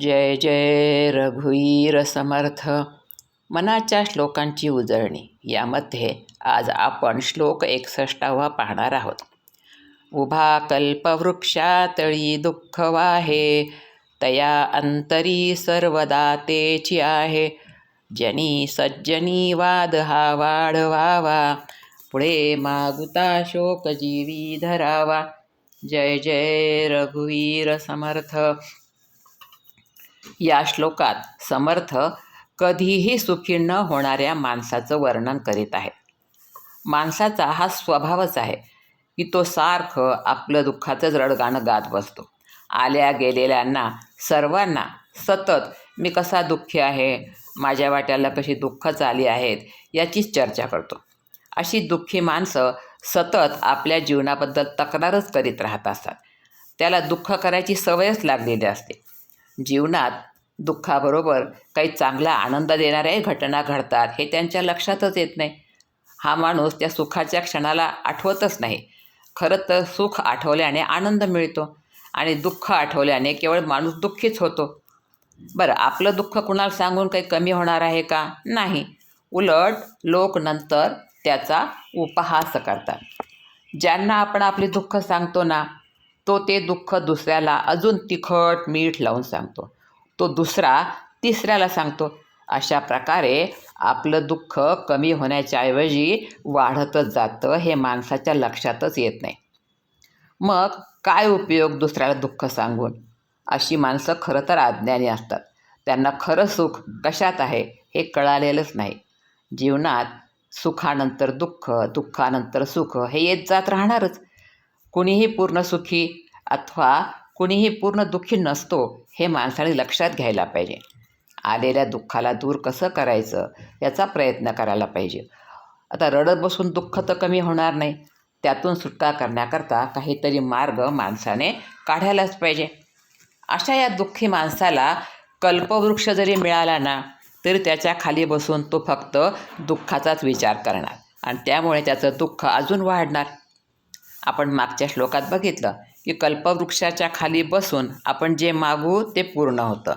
जय जय रघुवीर समर्थ. मनाच्या श्लोकांची उजळणी. यामध्ये आज आपण श्लोक एकसष्टावा पाहणार आहोत. उभा कल्पवृक्षातळी दुःख वाहे तया अंतरी सर्वदा तेची आहे. जनी सज्जनी वाद हा वाढवावा पुढे मागुता शोक जीवी धरावा. जय जय रघुवीर समर्थ. या श्लोकात समर्थ कधीही सुखी न होणाऱ्या माणसाचं वर्णन करीत आहे. माणसाचा हा स्वभावच आहे की तो सारखं आपलं दुःखाचंच रडगाणं गात बसतो. आल्या गेलेल्यांना सर्वांना सतत मी कसा दुःखी आहे? माझ्या वाट्याला कशी दुःखच आली आहेत? याचीच चर्चा करतो. अशी दुःखी माणसं सतत आपल्या जीवनाबद्दल तक्रारच करीत राहत असतात. त्याला दुःख करायची सवयच लागलेली असते. जीवनात दुःखाबरोबर काही चांगला आनंद देणाऱ्याही घटना घडतात हे त्यांच्या लक्षातच येत नाही. हा माणूस त्या सुखाच्या क्षणाला आठवतच नाही. खरं तर सुख आठवल्याने आनंद मिळतो आणि दुःख आठवल्याने केवळ माणूस दुःखीच होतो. बरं आपलं दुःख कुणाला सांगून काही कमी होणार आहे का? नाही. उलट लोक नंतर त्याचा उपहास करतात. ज्यांना आपण आपले दुःख सांगतो ना तो ते दुःख दुसऱ्याला अजून तिखट मीठ लावून सांगतो. तो दुसरा तिसऱ्याला सांगतो अशा प्रकारे आपलं दुःख कमी होण्याच्या ऐवजी वाढतच जातं हे माणसाच्या लक्षातच येत नाही. मग काय उपयोग दुसऱ्याला दुःख सांगून? अशी माणसं खरं तर अज्ञानी असतात. त्यांना खरं सुख कशात आहे हे कळालेलंच नाही. जीवनात सुखानंतर दुःख दुःखानंतर सुख हे येत जात राहणारच. कुणीही पूर्ण सुखी अथवा कुणीही पूर्ण दुःखी नसतो हे माणसाने लक्षात घ्यायला पाहिजे. आलेल्या दुःखाला दूर कसं करायचं याचा प्रयत्न करायला पाहिजे. आता रडत बसून दुःख तर कमी होणार नाही. त्यातून सुटका करण्याकरता काहीतरी मार्ग माणसाने काढायलाच पाहिजे. अशा या दुःखी माणसाला कल्पवृक्ष जरी मिळाला ना तरी त्याच्याखाली बसून तो फक्त दुःखाचाच विचार करणार. आणि त्यामुळे त्याचं दुःख अजून वाढणार. आपण मागच्या श्लोकात बघितलं की कल्पवृक्षाच्या खाली बसून आपण जे मागू ते पूर्ण होतं.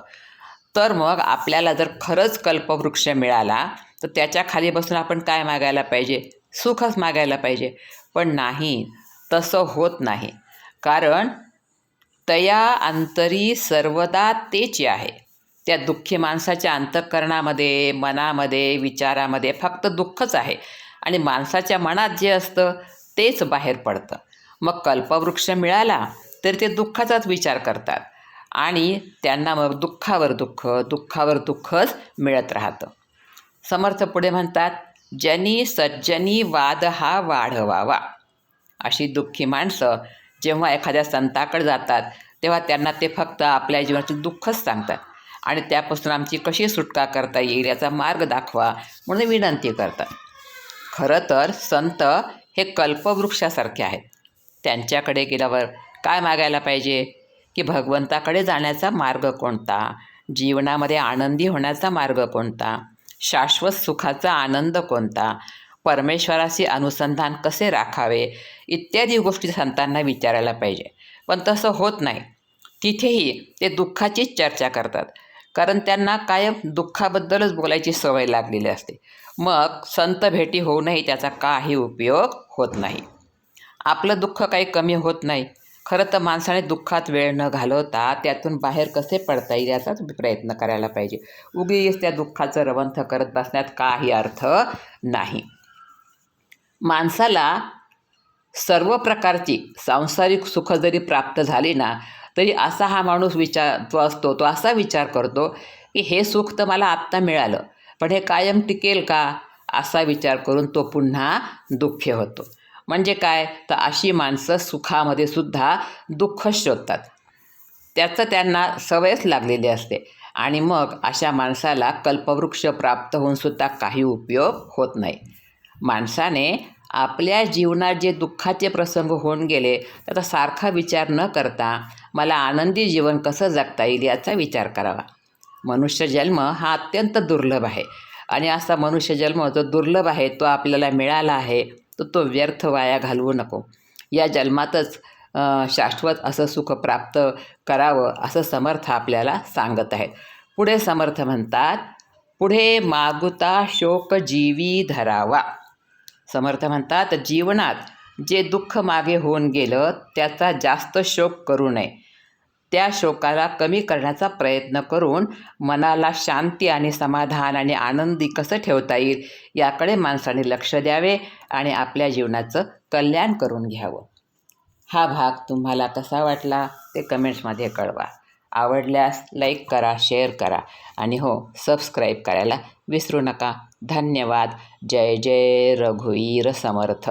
तर मग आपल्याला जर खरंच कल्पवृक्ष मिळाला तर त्याच्याखाली बसून आपण काय मागायला पाहिजे? सुखच मागायला पाहिजे. पण नाही तसं होत नाही. कारण तया अंतरी सर्वदा तेच आहे. त्या दुःखी माणसाच्या अंतःकरणामध्ये मनामध्ये विचारामध्ये फक्त दुःखच आहे. आणि माणसाच्या मनात जे असतं तेच बाहेर पडतं. मग कल्पवृक्ष मिळाला तर ते दुःखाचाच विचार करतात. आणि त्यांना मग दुःखावर दुःख दुःखावर दुःखच मिळत राहतं. समर्थ पुढे म्हणतात जनी सज्जनी वाद हा वाढवावा. अशी दुःखी माणसं जेव्हा एखाद्या संताकडे जातात तेव्हा त्यांना ते फक्त आपल्या जीवनाचे दुःखच सांगतात. आणि त्यापासून आमची कशी सुटका करता येईल याचा मार्ग दाखवा म्हणून विनंती करतात. खरं तर संत हे कल्पवृक्षासारखे आहेत. त्यांच्याकडे गेल्यावर काय मागायला पाहिजे? की भगवंताकडे जाण्याचा मार्ग कोणता? जीवनामध्ये आनंदी होण्याचा मार्ग कोणता? शाश्वत सुखाचा आनंद कोणता? परमेश्वराशी अनुसंधान कसे राखावे? इत्यादी गोष्टी संतांना विचारायला पाहिजे. पण तसं होत नाही. तिथेही ते दुःखाचीच चर्चा करतात. कारण त्यांना कायम दुःखाबद्दलच बोलायची सवय लागलेली असते. मग संत भेटी होऊनही त्याचा काही उपयोग होत नाही. आपलं दुःख काही कमी होत नाही. खरं तर माणसाने दुःखात वेळ न घालवता त्यातून बाहेर कसे पडता येईल याचाच प्रयत्न करायला पाहिजे. उगीच त्या दुःखाचं रवंथ करत बसण्यात काही अर्थ नाही. माणसाला सर्व प्रकारची सांसारिक सुख जरी प्राप्त झाली ना तरी असा हा माणूस विचार तो असतो तो असा विचार करतो की हे सुख तर मला आत्ता मिळालं. पण हे कायम टिकेल का असा विचार करून तो पुन्हा दुःखी होतो. म्हणजे काय? तर अशी माणसं सुखामध्ये सुद्धा दुःख शोधतात. त्याचं त्यांना सवयच लागलेली असते. आणि मग अशा माणसाला कल्पवृक्ष प्राप्त होऊनसुद्धा काही उपयोग होत नाही. माणसाने आपल्या जीवनात जे दुःखाचे प्रसंग होऊन गेले त्याचा सारखा विचार न करता मला आनंदी जीवन कसं जगता येईल याचा विचार करावा. मनुष्य जन्म हा अत्यंत दुर्लभ आहे. आणि असा मनुष्य जन्म जो दुर्लभ आहे तो आपल्याला मिळाला आहे तर तो व्यर्थ वाया घालवू नको. या जन्मातच शाश्वत असं सुख प्राप्त करावं असं समर्थ आपल्याला सांगत आहेत. पुढे समर्थ म्हणतात पुढे मागुता शोक जीवी धरावा. समर्थ म्हणतात जीवनात जे दुःख मागे होऊन गेलं त्याचा जास्त शोक करू नये. त्या शोकाला कमी करण्याचा प्रयत्न करून मनाला शांती आणि समाधान आणि आनंदी कसं ठेवता येईल याकडे माणसाने लक्ष द्यावे आणि आपल्या जीवनाचं कल्याण करून घ्यावं. हा भाग तुम्हाला कसा वाटला ते कमेंट्समध्ये कळवा. आवडल्यास लाईक करा शेअर करा आणि हो सबस्क्राईब करायला विसरू नका. धन्यवाद. जय जय रघुवीर समर्थ.